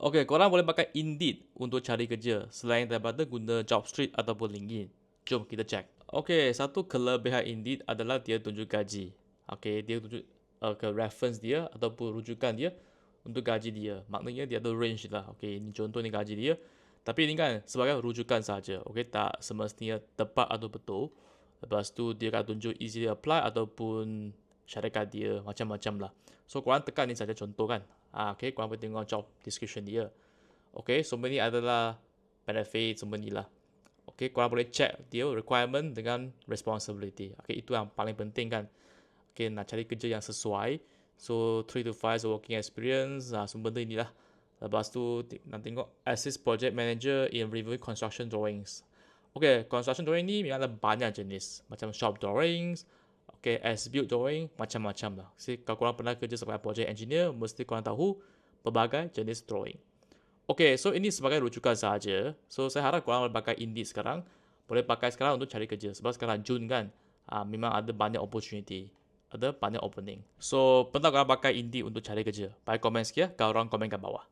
Okey, korang boleh pakai Indeed untuk cari kerja selain daripada guna Jobstreet ataupun LinkedIn. Jom kita cek. Okey, satu kelebihan Indeed adalah dia tunjuk gaji. Okey, dia tunjuk uh, ke reference dia ataupun rujukan dia untuk gaji dia. Maknanya dia ada range lah. Okey, ini contoh ni gaji dia. Tapi ini kan sebagai rujukan saja. Okey, tak semestinya tepat atau betul. Lepas tu dia akan tunjuk easy apply ataupun syarikat dia macam-macam lah. So korang tekan ni saja contoh kan. Ah, okay, korang boleh tengok job description dia. Okay, semua ni adalah benefit semua ni lah. Okay, korang boleh check dia requirement dengan responsibility. Okay, itu yang paling penting kan. Okay, nak cari kerja yang sesuai. So, 3 to 5 working experience, ah, semua benda inilah. Lepas tu, nak tengok assist project manager in reviewing construction drawings. Okay, construction drawing ni memang ada banyak jenis. Macam shop drawings, Okay, as build drawing, macam-macam lah. Jadi, kalau korang pernah kerja sebagai project engineer, mesti korang tahu pelbagai jenis drawing. Okay, so ini sebagai rujukan sahaja. So, saya harap korang boleh pakai Indeed sekarang. Boleh pakai sekarang untuk cari kerja. Sebab sekarang Jun kan, uh, memang ada banyak opportunity. Ada banyak opening. So, pernah korang pakai Indeed untuk cari kerja? Bagi komen ya, kalau korang komen kat bawah.